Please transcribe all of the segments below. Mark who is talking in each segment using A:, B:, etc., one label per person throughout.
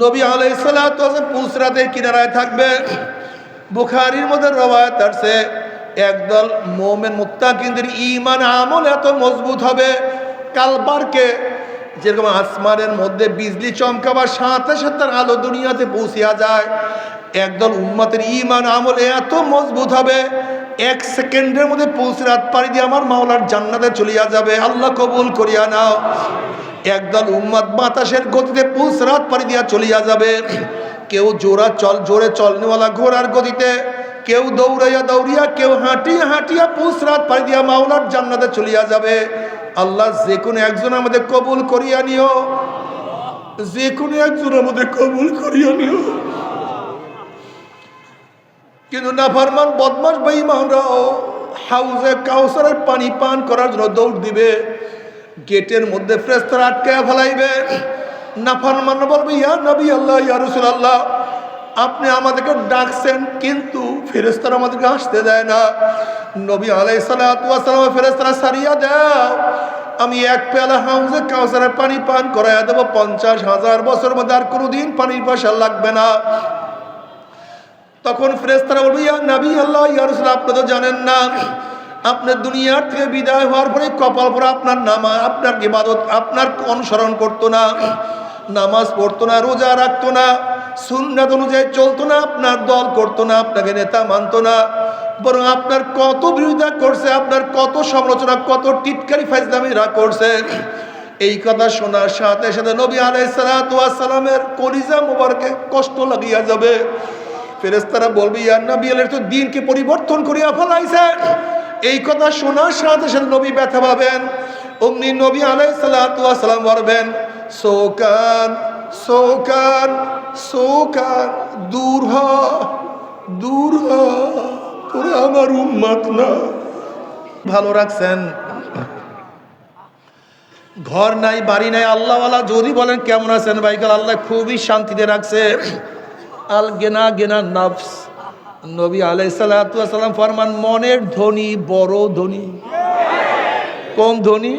A: নবী আলাইসাল্লাম পুসরাতের কিনারায় থাকবে। বুখারির মধ্যে রবায়ত আসছে, একদল মোমেন মুত্তাকিনদের ইমান আমল এত মজবুত হবে, কালবারকে যেরকম আসমানের মধ্যে বিজলি চমকাবার সাথে সাথে তার আলো দুনিয়াতে পৌঁছিয়া যায়, একদল উম্মতের ইমান আমল এত মজবুত হবে, এক সেকেন্ডের মধ্যে পৌঁছরাত পাড়ি দিয়ে আমার মাওলার জান্নাতে চলিয়া যাবে। আল্লাহ কবুল করিয়া নাও। একদল উম্মাদ বাতাসের গতিতে পুষ রাত পাড়ি দিয়া চলিয়া যাবে। কেউ জোরা চল, জোরে চলনেওয়ালা ঘোড়ার গতিতে, কেউ দৌড়াইয়া দৌড়িয়া, কেউ হাঁটিয়া হাঁটিয়া পুষ রাত পাড়ি দিয়া মাওলার জান্নাতে চলিয়া যাবে। আল্লাহ যে কোনো একজন আমাদের কবুল করিয়া নিও। যে কোনো একজন আমাদের কবুল করিয়া নিও। কিন্তু নাফারমান বদমাস বেঈমানরাও হাউজে কাউসারের পানি পান করার জন্য দৌড় দিবে। গেটের মধ্যে ফ্রেস্তারা আটকায় ফেলাইবে। নাফারমান বলবে, ইয়া নবী আল্লাহ, ইয়া রসুল আল্লাহ আপনি আমাদেরকে ডাকছেন, কিন্তু ফেরেস্তারা আমাদেরকে আসতে দেয় না। নবী আলাই সালাম ফেরেস্তারা সারিয়া দাও। আমি এক পেলা হাউজে কাউসারের পানি পান করাইয়া দেবো। পঞ্চাশ হাজার বছর মধ্যে আর কোনোদিন পানির পয়সা লাগবে না। তখন ফেরেস্তারা বলবে, ইয়া নবী আল্লাহ, ইয়া রসুল আপনি তো জানেন না আপনার দুনিয়ার থেকে বিদায় হওয়ার পরে কপাল পরে আপনার নামা আপনার ইবাদত, আপনার অনুসরণ করতো না, নামাজ পড়তো না, রোজা রাখতো না, সুন্নাত অনুযায়ী চলতো না, আপনার দল করতো না, আপনাকে নেতা মানতো না, বরং আপনার কত বিরোধিতা করছে, আপনার কত সমালোচনা, কত টিটকারি ফাইজলামিরা করছে। এই কথা শোনার সাথে সাথে নবী আলাইসালামের কলিজা মোবারকে কষ্ট লাগিয়া যাবে। ফেরেস্তারা বলবে ইয়ার নবী আলের তো দিনকে পরিবর্তন করিয়া ফেলাইছে এই কথা শোনার সাথে সাথে নবী ব্যথা পাবেন। অমনি নবী আলাই সালাম বলবেন সৌকান সৌকান সৌকান দূর হ দূর হ, তোরা আমার উম্মাত না। ভালো রাখছেন? ঘর নাই, বাড়ি নাই, আল্লাহওয়ালা যদি বলেন কেমন আছেন ভাইকাল আল্লাহ খুবই শান্তিতে রাখছে। আল গেনা গেনা নফস। নবী আলাইসাল্লাম ফরমান, মনের ধনী, বড় ধনী। কোন ধনী?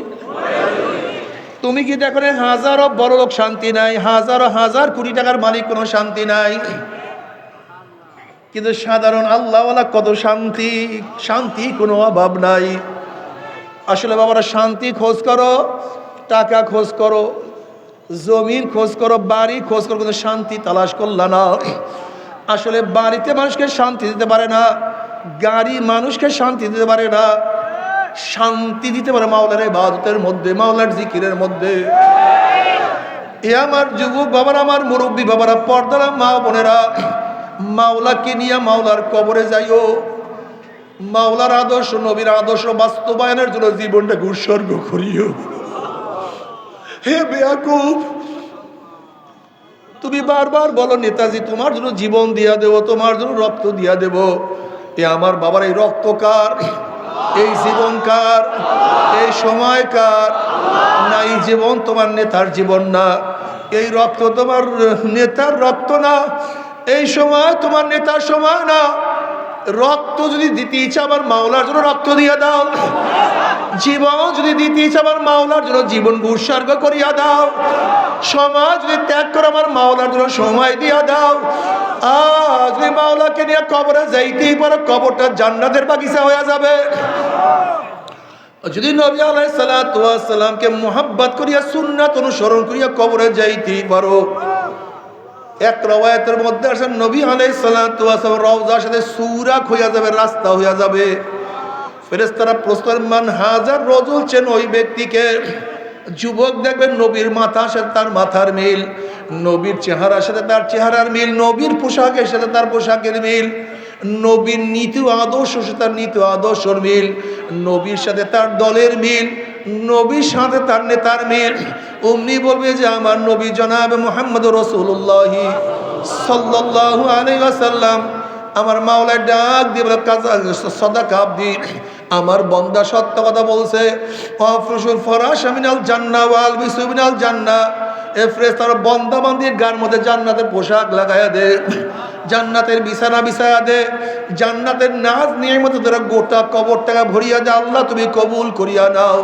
A: তুমি কি দেখো হাজারো বড় লোক শান্তি নাই, হাজারো হাজার কোটি টাকার মালিক কোনো শান্তি নাই? কিন্তু সাধারণ আল্লাহওয়ালা কত শান্তি শান্তি কোনো অভাব নাই। আসলে বাবারা, শান্তি খোঁজ করো, টাকা খোঁজ করো জমির খোঁজ করো, বাড়ি খোঁজ করো, কিন্তু শান্তি তালাশ করলা না। আসলে বাড়িতে মানুষকে শান্তি দিতে পারে না, গাড়ি মানুষকে শান্তি দিতে পারে না, শান্তি দিতে পারে মাওলার বাদতের মধ্যে, মাওলার জিকিরের মধ্যে। এ আমার যুবক বাবার, আমার মুরব্বী বাবারা, পর্দারা, মা বোনেরা, মাওলাকে নিয়ে মাওলার কবরে যাইও। মাওলার আদর্শ, নবীর আদর্শ বাস্তবায়নের জন্য জীবনটাকে উৎসর্গ করিও। হে বেয়াকুব তুমি বারবার বলো, নেতাজি, তোমার জন্য জীবন দিয়া দেব, তোমার জন্য রক্ত দিয়া দেব। এ আমার বাবার এই রক্ত কার? এই জীবন কার? এই সময় কার? না এই জীবন তোমার নেতার জীবন না। এই রক্ত তোমার নেতার রক্ত না। এই সময় তোমার নেতার সময় না। রক্ত যদি দিতে ইচ্ছা আমার মাওলার জন্য রক্ত দিয়ে দাও। জীবন যদি দিতে ইচ্ছা আমার মাওলার জন্য জীবন উৎসর্গ করিয়া দাও। সমাজ যদি ত্যাগ করে আমার মাওলার জন্য সময় দিয়া দাও। আজ যদি মাওলাকে নিয়ে কবরে যাইতেই পারো, কবরটা জান্নাতের বাগিচা হয়ে যাবে। যদি নবী আলাই সালাতামকে মোহাব্বত করিয়া, সুন্নাত অনুসরণ করিয়া কবরে যাইতেই পারো। এক রবায়তের মধ্যে আসেন, নবী আলাই সালাতাম রওজার সাথে সুরাক হইয়া যাবে, রাস্তা হইয়া যাবে। ফেরেস্তারা প্রশ্নের মান, হাজার রজুল চেন ওই ব্যক্তিকে? যুবক দেখবেন, নবীর মাথার সাথে তার মাথার মিল, নবীর চেহারার সাথে তার চেহারার মিল, নবীর পোশাকের সাথে তার পোশাকের মিল, নবীর নীতি আদর্শ সাথে তার নীতি আদর্শর মিল, নবীর সাথে তার দলের মিল নবীর সাথে তার নেতার মেয়ের অমনি বলবে যে আমার নবী জনাব মোহাম্মদ রসুল্লাহি সাল্লাহ আলাই আসাল্লাম আমার মাওলায় ডাক দিয়ে বলে, কাজা সদা কাপ দিয়ে আমার বন্দা সত্য কথা বলছে। অফরসুল ফরাস আমিনাল জান্না ওয়াল বিসুমিনাল জান্না এ তার বন্দা বান্দির গার মধ্যে জান্নাতের পোশাক লাগাইয়া দে, জান্নাতের বিছানা বিছায়া দে, জান্নাতের নাচ নিয়ে মতো তোরা গোটা কবর টাকা ভরিয়া দে, আল্লাহ তুমি কবুল করিয়া নাও।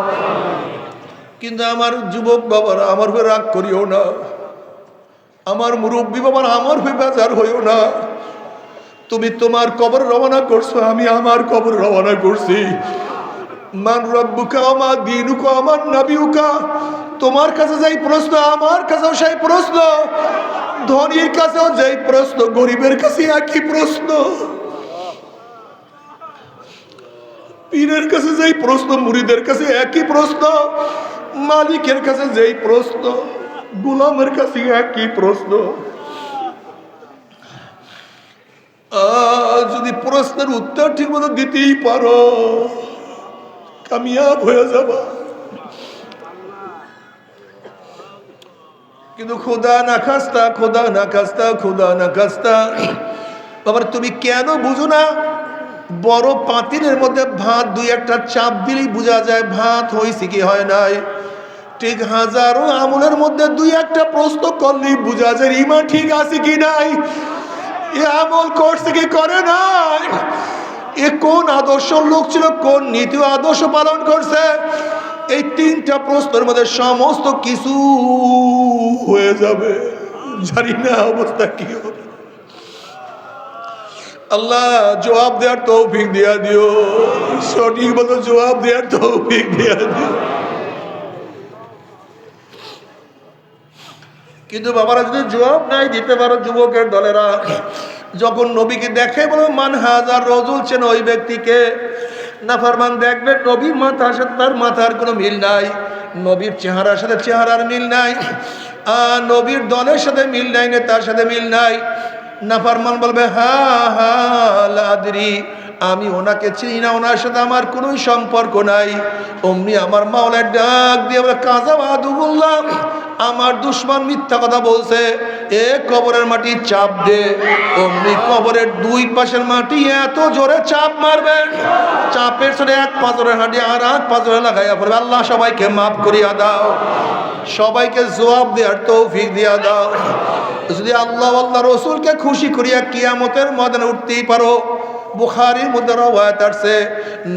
A: কিন্তু আমার যুবক বাবারা, আমার উপরে রাগ করিও না। আমার মুরব্বী বাবার, আমার হয়ে বেজার হইও না। তুমি তোমার কবর রওনা করছ, আমি আমার কবর রওনা করছি। মান রব্বুকা আমার দিনুকা আমার নাবিউকা। তোমার কাছে যাই প্রশ্ন, আমার কাছেও সেই প্রশ্ন। ধনীর কাছেও যেই প্রশ্ন, গরিবের কাছে একই প্রশ্ন। পীরের কাছে যেই প্রশ্ন, মুড়িদের কাছে একই প্রশ্ন। মালিকের কাছে যেই প্রশ্ন, গোলামের কাছে একই প্রশ্ন। যদি প্রশ্নের উত্তর ঠিক মতো দিতেই পারো। কামিয়াব হয়ে যাবা। কিন্তু খোদা না খাস্তা, খোদা না খাস্তা, খোদা না খাস্তা। বাবার, তুমি কেন বুঝো না? বড় পাতিলের মধ্যে ভাত দুই একটা চাপ দিলেই বোঝা যায় ভাত হয়েছে কি হয় নাই। ঠিক হাজারো আমলের মধ্যে দুই একটা প্রশ্ন করলেই বোঝা যায় ইমান ঠিক আছে কি নাই। এ আমল করছে কি করে নাই? এ কোন আদর্শ লোক ছিল? কোন নীতি আদর্শ পালন করছে? এই তিনটা প্রশ্নের মধ্যে সমস্ত কিছু হয়ে যাবে। জানি না অবস্থা কি হবে। আল্লাহ জবাব দেওয়ার তৌফিক দিয়া দিও। সঠিক মতো জবাব দেওয়ার তৌফিক দিয়া দিও। কিন্তু বাবারা যদি জবাব নাই দিতে পারো যুবকের দলেরা যখন নবীকে দেখে বলো, মান হাজার রজুল? চেন ওই ব্যক্তিকে নাফারমান দেখবে, নবীর মাথার সাথে তার মাথার কোনো মিল নাই, নবীর চেহারার সাথে চেহারার মিল নাই নবীর দলের সাথে মিল নাই, না তার সাথে মিল নাই। নাফারমান বলবে, হা হা লাদরি আমি ওনাকে চিনি না, ওনার সাথে আমার কোনো সম্পর্ক নাই। অমনি আমার মাওলার ডাক দিয়ে কাজা বাহাদুবুল্লাহ আমার দুশ্মন মিথ্যা কথা বলছে। এ কবরের মাটি চাপ দে, অমনি কবরের দুই পাশের মাটি এত জোরে চাপ মারবে। চাপের সরে এক পাঁচরের হাঁটি আর এক পাঁচরে লাগাইয়া পড়বে। আল্লাহ সবাইকে মাফ করিয়া দাও। সবাইকে জবাব দেওয়ার তৌফিক দিয়া দাও। যদি আল্লাহ আল্লাহ রসুলকে খুশি করিয়া কিয়ামতের ময়দানে উঠতেই পারো বুখারির মধ্যে রওয়ায়াত আসছে।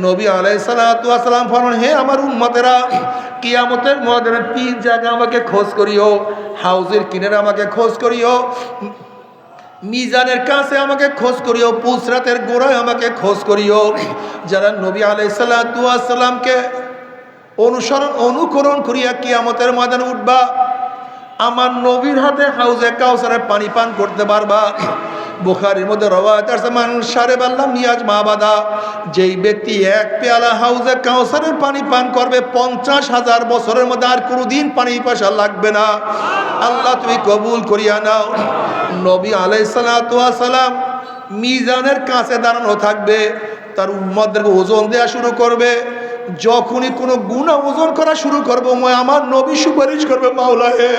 A: নবী ওয়াস সালাম ফরমান হে আমার উম্মতেরা, কিয়ামতের ময়দানে তিন জায়গা আমাকে খোঁজ করিও, হাউজের কিনারে আমাকে খোঁজ করিও, মিজানের কাছে আমাকে খোঁজ করিও, পুসরাতের গোড়ায় আমাকে খোঁজ করিও। যারা নবী আলাইহিস সালাতু ওয়াস সালামকে অনুসরণ, অনুকরণ করিয়া কিয়ামতের ময়দানে উঠবা, আমার নবীর হাতে হাউজে কাউসারের পানি পান করতে পারবা। বুখারির মধ্যে রবায়ত আছে মান সারে বাল্লাম মিয়াজ মাবাদা, যেই ব্যক্তি এক পেয়ালা হাউজে কাউসারের পানি পান করবে, পঞ্চাশ হাজার বছরের মধ্যে আর কোনোদিন পানি পয়সা লাগবে না। আল্লাহ, তুমি কবুল করিয়া নাও। নবী আলাই সালাম মিজানের কাছে দাঁড়ানো থাকবে, তার উম্মদেরকে ওজন দেওয়া শুরু করবে। যখনই কোনো গুণা ওজন করা শুরু করব আমার নবী সুপারিশ করবে মাওলা হে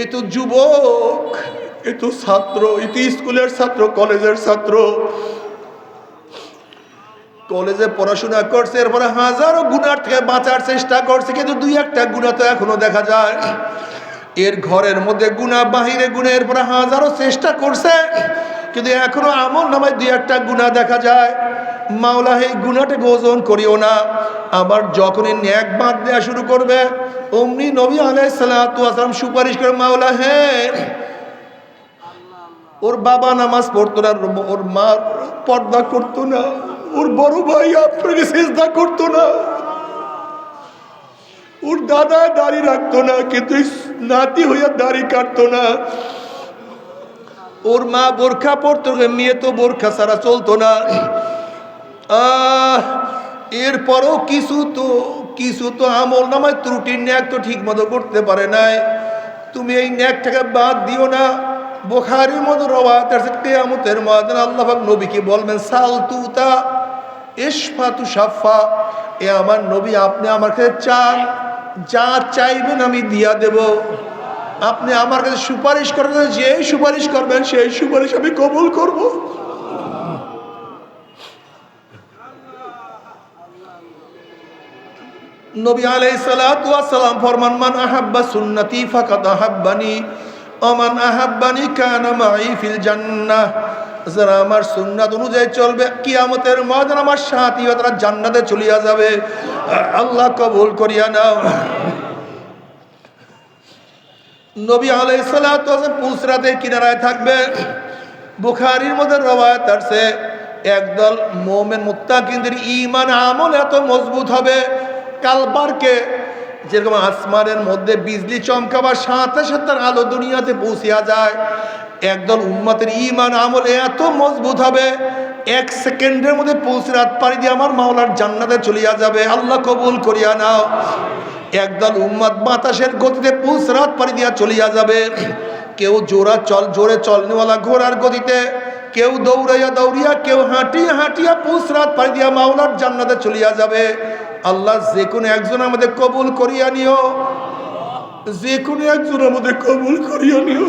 A: এ তো যুবক, এ তো ছাত্র, এ তো স্কুলের ছাত্র, কলেজের ছাত্র। কলেজে পড়াশোনা করছে, এরপরে হাজারো গুণার থেকে বাঁচার চেষ্টা করছে, কিন্তু দুই একটা গুণা তো এখনও দেখা যায়। এর ঘরের মধ্যে গুণা, বাহিরে গুণা, এরপরে হাজারো চেষ্টা করছে। কিন্তু এখনও আমল নামায় দুই একটা গুণা দেখা যায়। মাওলা, এই গুণাটাকে ওজন করিও না। আবার যখনই ন্যাক বাদ দেওয়া শুরু করবে, অমনি নবী আলাইসালাম সুপারিশ করে, মাওলা হ্যাঁ ওর বাবা নামাজ পড়তো না, ওর- ওর মা পর্দা করতো না, ওর বড় ভাই আপনাকে চেষ্টা করতো না, ওর দাদা দাড়ি রাখতো না, কিন্তু নাতি হইয়া দাড়ি কাটতো না। ওর মা বোরখা পরতো মেয়ে তো বোরখা ছাড়া চলতো না। এরপরও কিছু তো কিছু তো আমল নামায় ত্রুটির ন্যাক তো ঠিক মতো করতে পারে নাই। তুমি এই ন্যাকটাকে বাদ দিও না। বোখারির মতো রবাত কেয়ামতের আল্লাহ নবীকে বলবেন, সাল তুতা ইসফা তু সাফা এ আমার নবী, আপনি আমার কাছে চান, যা চাইবেন আমি দিয়া দেব। আপনি আমার কাছে সুপারিশ করবেন যেই সুপারিশ করবেন, সেই সুপারিশ আমি কবুল করব। নবী আলাই সালাম ফরমান, মান আহাব্বা সুন্নতি ফাকাদ আহাব্বানি অমান আহাব্বানি কানা মাই ফিল জান্নাহ। যারা আমার সুন্নাত অনুযায়ী চলবে, কিয়ামতের ময়দান আমার সাথী তারা জান্নাতে চলিয়া যাবে। আল্লাহ কবুল করিয়া নাও। নবী আলাইসাল্লাম পুসরাতে কিনারায় থাকবে? বুখারির মধ্যে রবায়ত আসছে, একদল মোমেন মুত্তাকিনদের ইমান আমল এত মজবুত হবে, কালবারকে যেরকম আসমানের মধ্যে বিজলি চমকাবার সাথে সাথে আলো দুনিয়াতে পৌঁছিয়া যায়, একদল উম্মতের ইমান আমল এত মজবুত হবে, এক সেকেন্ডের মধ্যে পৌঁছে রাত পাড়ি দিয়ে আমার মাওলার জান্নাতে চলিয়া যাবে। আল্লাহ কবুল করিয়া নাও। একদল উম্মত বাতাসের গতিতে পুষ রাত পাড়ি দিয়া চলিয়া যাবে। কেউ জোরা চল, জোরে চলনেওয়ালা ঘোড়ার গতিতে, কেউ দৌড়াইয়া দৌড়িয়া, কেউ হাঁটিয়া হাঁটিয়া পুষ রাত পাড়ি দিয়া মাওলার জান্নাতে চলিয়া যাবে। আল্লাহ যে কোনো একজন আমাদের কবুল করিয়া নিও। যে কোনো একজন আমাদের কবুল করিয়া নিও।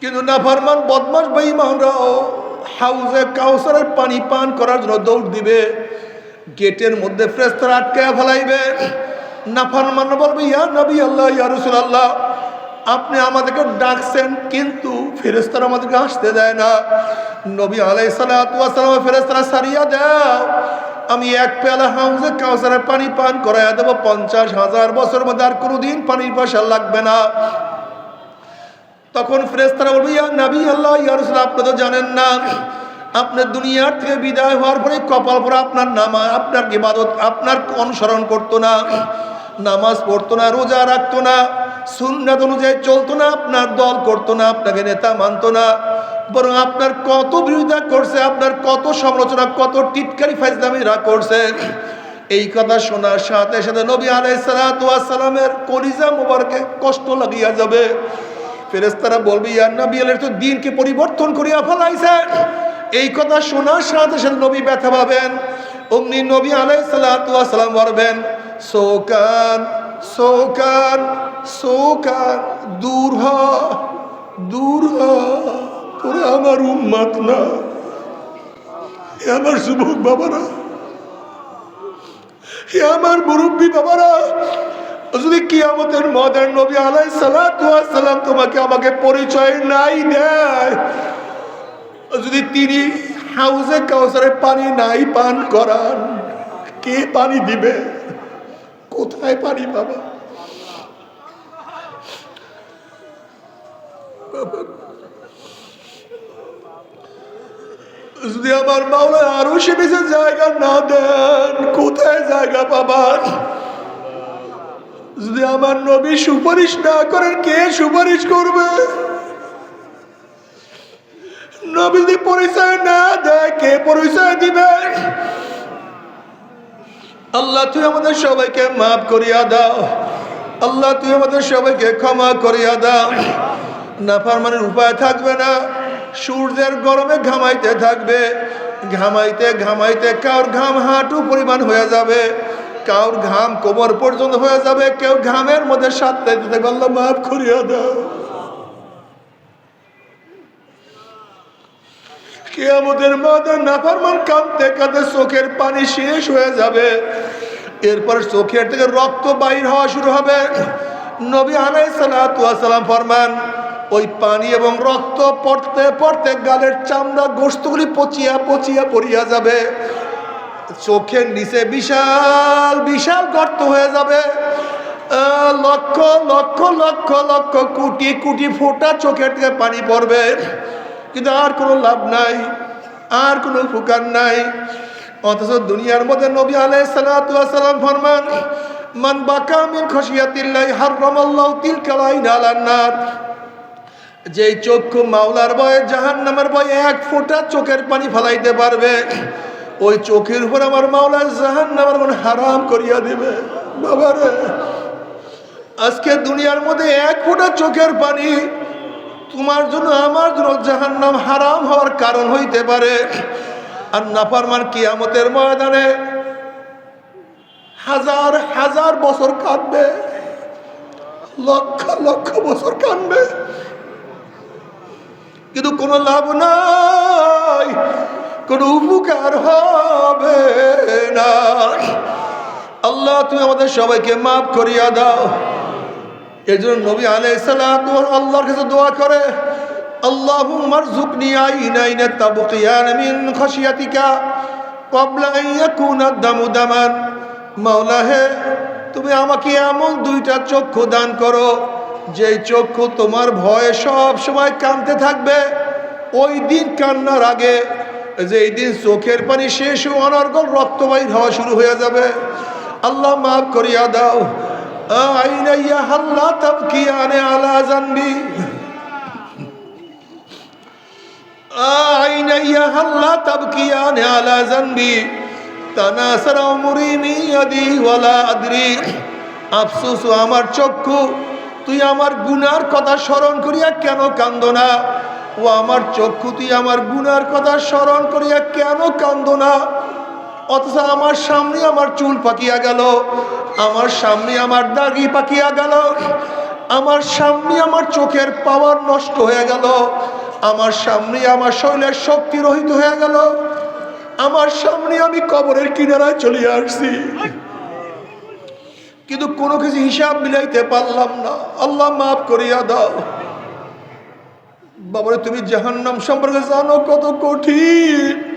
A: কিন্তু নাফারমান বদমাস বেঈমানরাও হাউজে কাউসারের পানি পান করার জন্য দৌড় দিবে। গেটের মধ্যে ফ্রেস্তার আটকে ফেলাইবে। নাফারমান বলবে, ইয়া নবী আল্লাহ, ইয়া রসুল আল্লাহ আপনি আমাদেরকে ডাকছেন, কিন্তু ফেরেস্তারা আমাদেরকে আসতে দেয় না। নবী আলাই সালাম ফেরেস্তারা সারিয়া দাও। আমি এক পেলা হাউজে কাউসারের পানি পান করাইয়া দেবো। পঞ্চাশ হাজার বছর মধ্যে আর কোনোদিন পানির পয়সা লাগবে না। তখন ফ্রেস্তারা বলবে, ইয়া নবী আল্লাহ, ইয়া রসুল আপনি তো জানেন না। আপনার দুনিয়ার থেকে বিদায় হওয়ার পরে কপাল পরে আপনার নামা, আপনার ইবাদত, আপনার অনুসরণ করতো না, নামাজ পড়তো না, রোজা রাখতো না, সুন্নাত অনুযায়ী চলতো না, আপনার দল করতো না, আপনাকে নেতা মানতো না। বরং আপনার কত বিরোধিতা করছে, আপনার কত সমালোচনা, কত টিটকারি ফাইজলামিরা করছে। এই কথা শোনার সাথে সাথে নবী আলাই সালামের কলিজা মোবারকে কষ্ট লাগিয়া যাবে। ফেরেস্তারা বলবে ইয়ার নবী আলের তো দিনকে পরিবর্তন করিয়া ফেলাইছে এই কথা শোনার সাথে সাথে নবী ব্যথা পাবেন, অমনি নবী আলাই সালাম বলবেন সৌকান সৌকান সৌকান দূর হ দূর হ আমার উম্মাত না আমার যুবক বাবারা, হে আমার মুরব্বী বাবারা, যদি কি কিয়ামতের মদের নবী আলাই সালাম তোমাকে আমাকে পরিচয় নাই দেয় যদি তিনি হাউজে কাউসারে পানি নাই পান করান, কে পানি দিবে? কোথায় পানি বাবা? যদি আমার মাওলা আরও সে বেশি জায়গা না দেন, কোথায় জায়গা পাবার? যদি আমার নবী সুপারিশ না করেন, কে সুপারিশ করবে? নবী যদি পরিচয় না দেয়, কে পরিচয় দিবে? আল্লাহ, তুই আমাদের সবাইকে মাফ করিয়া দাও। আল্লাহ, তুই আমাদের সবাইকে ক্ষমা করিয়া দাও। নাফারমানের উপায় থাকবে না। সূর্যের গরমে ঘামাইতে থাকবে। ঘামাইতে ঘামাইতে কার ঘাম হাঁটু পরিমাণ হয়ে যাবে। কাউর ঘাম কোমর পর্যন্ত হয়ে যাবে। কেউ ঘামের মধ্যে সাতটা দিতে আল্লাহ, মাফ করিয়া দাও। কেয়ামতের মধ্যে নাফারমান কাঁদতে কাঁদতে চোখের পানি শেষ হয়ে যাবে। এরপর চোখের থেকে রক্ত বাইর হওয়া শুরু হবে। নবী আলাই সালাম ফরমান, ওই পানি এবং রক্ত পড়তে পড়তে গালের চামড়া গোস্তগুলি পচিয়া পচিয়া পড়িয়া যাবে। চোখের নিচে বিশাল বিশাল গর্ত হয়ে যাবে। লক্ষ লক্ষ লক্ষ লক্ষ, কোটি কোটি ফোটা চোখের থেকে পানি পড়বে। কিন্তু আর কোনো লাভ নাই, আর কোনো উপকার নাই। অথচ দুনিয়ার মধ্যে নবী আলাই সালাম ফরমান, মান বাকা মিন খসিয়াতিল্লাহ হারামাল্লাহু তিলকাল আইন আলান নার। যেই চক্ষু মাওলার বয়ে জাহান নামের বয়ে এক ফোঁটা চোখের পানি ফেলাইতে পারবে, ওই চোখের উপর আমার মাওলা জাহান নামের মনে হারাম করিয়া দিবে। বাবারে, আজকে দুনিয়ার মধ্যে এক ফোঁটা চোখের পানি তোমার জন্য আমার জন্য জাহান নাম হারাম হওয়ার কারণ হইতে পারে। আর নাফারমান কিয়ামতের ময়দানে হাজার হাজার বছর কাঁদবে। লক্ষ লক্ষ বছর কাঁদবে। কিন্তু কোনো লাভ নাই, কোনো উপকার হবে না। আল্লাহ, তুমি আমাদের সবাইকে মাফ করিয়া দাও। এই জন্য নবী আলাইসাল্লাম তোমার আল্লাহর কাছে দোয়া করে আল্লাহ মারজুকনি আইনা তাবকিয়ান মিন খাশিয়াতিকা কবলা আন ইয়াকুনা দামু দামান। মাওলা হে, তুমি আমাকে এমন দুইটা চক্ষু দান করো যে চক্ষু তোমার ভয়ে সব সময় কাঁদতে থাকবে। ওই দিন কান্নার আগে যে এই দিন চোখের পানি শেষ অনর্গল রক্তবাহী হওয়া শুরু হয়ে যাবে। আল্লাহ মাফ করিয়া দাও। আফসোস আমার চক্ষু, তুই আমার গুনার কথা স্মরণ করিয়া কেন কান্দ না? ও আমার চক্ষু, তুই আমার গুনার কথা স্মরণ করিয়া কেন কান্দ না? অথচ আমার সামনে আমার চুল পাকিয়া গেল, আমার সামনে আমার দাগি পাকিয়া গেল, আমার সামনে আমার চোখের পাওয়ার নষ্ট হয়ে গেল, আমার সামনে আমার শরীরের শক্তি রহিত হয়ে গেল, আমার সামনে আমি কবরের কিনারায় চলে আসছি। কিন্তু কোনো কিছু হিসাব মিলাইতে পারলাম না। আল্লাহ মাফ করিয়া দাও। বাবারে, তুমি জাহান্নাম সম্পর্কে জানো কত কঠিন।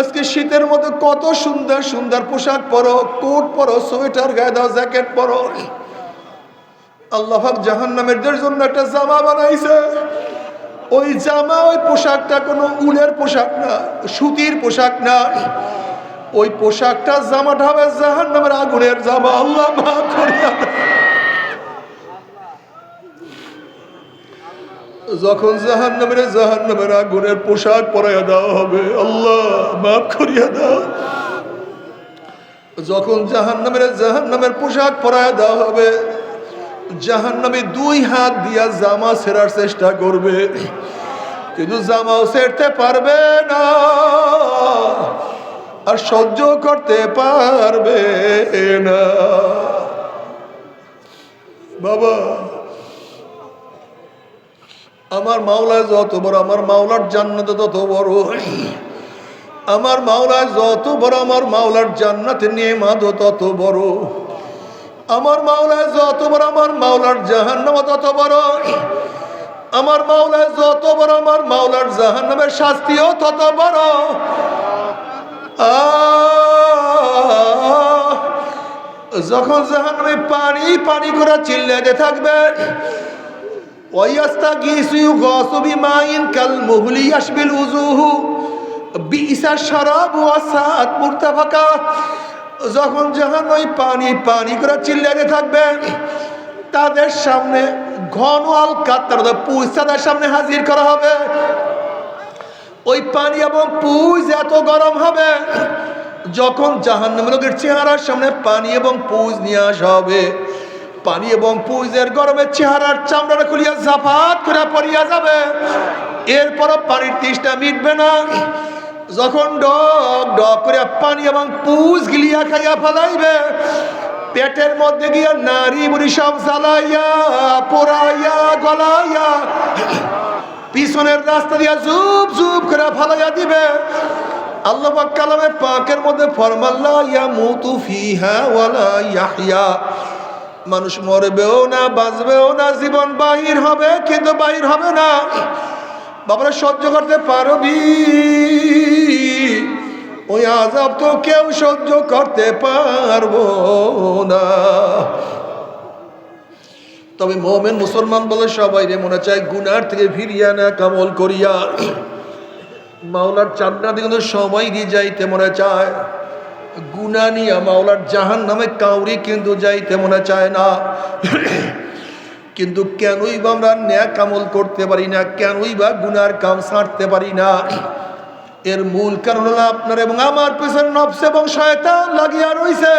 A: আজকে শীতের মধ্যে কত সুন্দর সুন্দর পোশাক পরো, কোট পরো, সোয়েটার গায়ে দাও, জ্যাকেট পরো। আল্লাহ জাহান্নামেরদের জন্য একটা জামা বানাইছে। ওই জামা, ওই পোশাকটা কোনো উলের পোশাক না, সুতির পোশাক না। ওই পোশাকটা জামাটা হবে জাহান নামের আগুনের জামা। আল্লাহ করিয়া যখন জাহান নামের জাহান নামের আগুনের পোশাক পরাইয়া দেওয়া হবে, আল্লাহ মাফ করিয়া দাও। যখন জাহান নামের জাহান নামের পোশাক পরাইয়া দেওয়া হবে জাহান নামে দুই হাত দিয়া জামা ছেড়ার চেষ্টা করবে, কিন্তু জামাও ছেড়তে পারবে না আর সহ্য করতে পারবে না। বাবা আমার মাওলায় যত বড় আমার মাওলার জান্নাত, তত বড় আমার মাওলায় যত বড় আমার মাওলার জান্নাতে নিয়ে মাধ তত বড়। আমার মাওলায় যত বড় আমার মাওলার জাহান্নাম, তত বড় আমার মাওলায় যত বড় আমার মাওলার জাহান্নামের শাস্তিও তত বড়! যখন জাহান্নামে পানি পানি করে চিল্লাতে থাকবে কাল ওয়া যখন যখন ওই পানি পানি করে চিল্লাতে থাকবে, তাদের সামনে ঘন আল কাত্তার পুজ তাদের সামনে হাজির করা হবে। ওই পানি এবং পুজ এত গরম হবে, যখন জাহান্নাম লোকের চেহারার সামনে পানি এবং পুজ নিয়ে আসা হবে পানি এবং পুজের গরমে চেহারার চামড়াটা খুলিয়া জাফাত করে পড়িয়া যাবে। এরপরও পানির তৃষ্ণা মিটবে না। যখন ডক ডক করে পানি এবং পুজ গিলিয়া খাইয়া ফেলাইবে, পেটের মধ্যে গিয়া নারী বুড়ি সব জ্বালাইয়া, পোড়াইয়া, গলাইয়া পিছনের রাস্তা দিয়া জুপ জুপ করে ফালাইয়া দিবে। আল্লাহ কালামে পাকের মধ্যে ফরমাল্লা, ইয়া মুতু ফিহা ওয়ালা ইয়াহইয়া মানুষ মরবেও না, বাঁচবেও না, জীবন বাহির হবে, কিন্তু বাহির হবে না। বাবারা, সহ্য করতে পারবি? ওই আজাব তো কেউ সহ্য করতে পারব না। তবে মোমেন মুসলমান বলে সবাই রে, মনে চায় গুনার থেকে ফিরিয়া না কামল করিয়া। মাওলার চান্নাতে কিন্তু সবাই দিয়ে যাইতে মনে চায়। গুনা নিয়া মাওলার জাহান নামে কাউরি কিন্তু যাইতে মনে চায় না। কিন্তু কেনই বা আমরা ন্যাক কামল করতে পারি না, কেনই বা গুনার কাম ছাড়তে পারি না। এর মূল কারণ হলো আপনার এবং আমার পেছনে নফস এবং শয়তান লাগিয়া রইছে।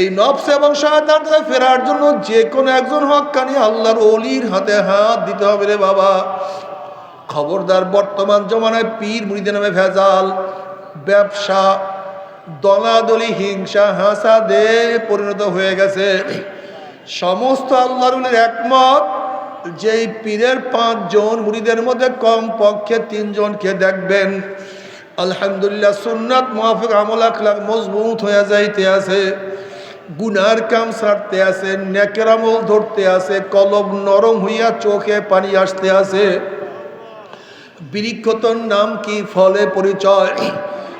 A: এই নফস এবং শয়তান থেকে ফেরার জন্য যে কোনো একজন হকানি আল্লাহর অলির হাতে হাত দিতে হবে রে বাবা। খবরদার বর্তমান জমানায় পীর মুড়িদের নামে ভেজাল, ব্যবসা দলাদলি, হিংসা, হাসাদে পরিণত হয়ে গেছে। সমস্ত আল্লাহরুলের একমত, যেই পীরের পাঁচজন মুড়িদের মধ্যে কম পক্ষে তিনজনকে দেখবেন। আলহামদুলিল্লাহ, সুন্নাত মোহাফিক আমল, আখলাক মজবুত হয়ে যাইতে আছে। গুনার কাম সারতে আছে, নেকের আমল ধরতে আছে, কলব নরম হইয়া চোখে পানি আসতে আছে। বৃক্ষতর নাম কি? ফলে পরিচয়।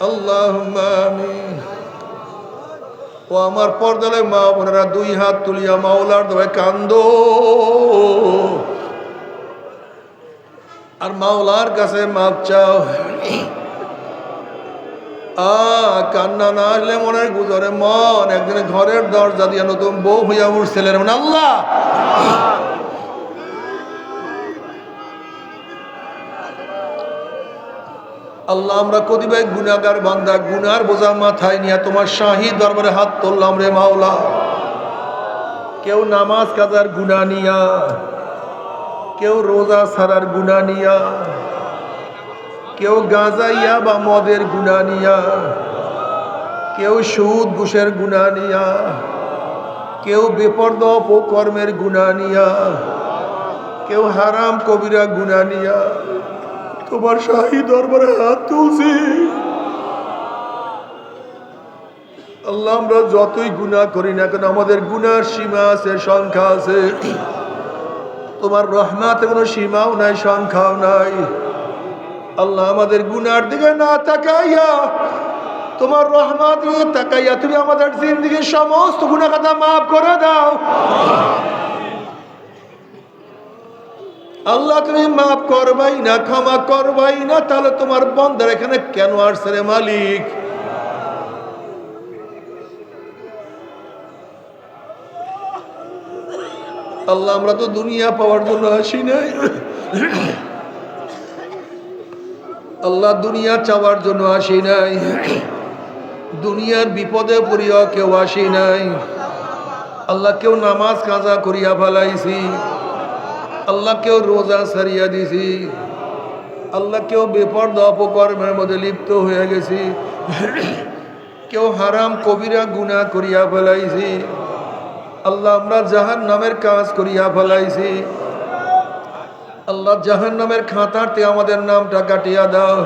A: আল্লাহ ও আমার পর্দালে মা বোনেরা দুই হাত তুলিয়া মাওলার দোয়ায় কান্দো। আর মাওলার কাছে মাপ চাও। আ, কান্না না আসলে মনের গুজরে মন। একদিন ঘরের দরজা দিয়া নতুন বউ হইয়া উঠছিলেন মানে। আল্লাহ! আল্লাহ, আমরা কতিবাই গুনাগার বান্দা গুনার বোঝা মাথায় নিয়ে তোমার শাহী দরবারে হাত তুললাম রে মাওলা। কেউ নামাজ কাজার গুনা নিয়া, কেউ রোজা সারার গুনা নিয়া, কেউ গাঁজাইয়া বা মদের গুণা নিয়া, কেউ সুদ, ঘুষের গুণা নিয়া, কেউ বেপর্দ অপকর্মের গুণা নিয়া, কেউ হারাম কবিরা গুণা নিয়া। তোমার শাহী দরবারে হাত তুলছি। আল্লাহ, আমরা যতই গুণা করি না কেন, আমাদের গুনার সীমা আছে, সংখ্যা আছে। তোমার রহমাতে কোনো সীমাও নাই, সংখ্যাও নাই। আল্লাহ, আমাদের গুনার দিকে না তাকাইয়া, তোমার রহমত তাকাইয়া তুমি আমাদের জিন্দগির সমস্ত গুণা কথা মাফ করে দাও। আল্লাহ তুমি মাফ করবাই না, ক্ষমা করবাই না, তাহলে তোমার বন্ধার এখানে কেন আসছে রে মালিক? আল্লাহ, আমরা তো দুনিয়া পাওয়ার জন্য আসি নাই। আল্লাহ, দুনিয়া চাওয়ার জন্য আসি নাই। দুনিয়ার বিপদে পড়িয়া কেউ আসি নাই। আল্লাহ, কেউ নামাজ কাজা করিয়া ফেলাইছি। আল্লাহ কেউ রোজা সারিয়া দিছি। আল্লাহ কেউ বেপর্দ অপকর্মের মধ্যে লিপ্ত হয়ে গেছি। কেউ হারাম কবিরা গুণা করিয়া ফেলাইছি। আল্লাহ আমরা জাহান নামের কাজ করিয়া ফেলাইছি। আল্লাহ জাহান নামের খাতারতে আমাদের নামটা কাটিয়া দাও।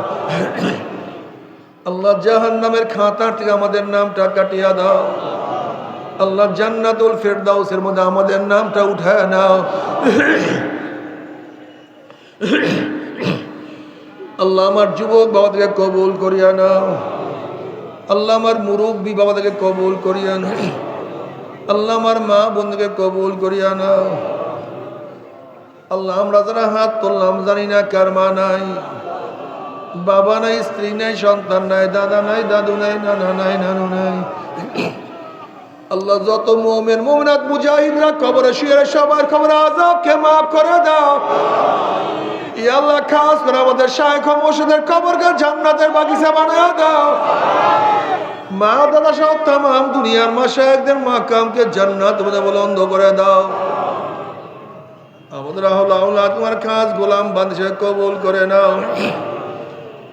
A: আল্লাহ জাহান নামের খাতারতে আমাদের নামটা কাটিয়া দাও। আল্লাহ জান্নাতুল ফেরদাউসের মধ্যে আমাদের নামটা উঠায় নাও। আল্লাহ আমার যুবক বাবাদেরকে কবুল করিয়া নাও। আল্লাহ আমার মুরব্বী বাবাদেরকে কবুল করিয়া নাও। আল্লাহ আমার মা বন্ধুকে কবুল করিয়া নাও। আল্লাহ, আমরা যারা হাত তুললাম জানি না কার মা নাই। বাবা নাই, স্ত্রী নাই, সন্তান নাই, দাদা নাই, দাদু নাই, নানা নাই, নানু নাই। আল্লাহ যত মোমের মোমনাথ মুজাহিদরা কবরে শুয়ে সবার খবর আজাবকে মাফ করে দাও। আল্লাহ, খাস করে আমাদের শায়খ মসজিদের কবরকে জান্নাতের বাগিচা বানিয়ে দাও। মা দাদা সব তাম দুনিয়ার মা শায়কদের মাকামকে জান্নাত বলে বলন্দ করে দাও। আমাদের আহ্লা তোমার খাস গোলাম বান্ধে কবুল করে নাও।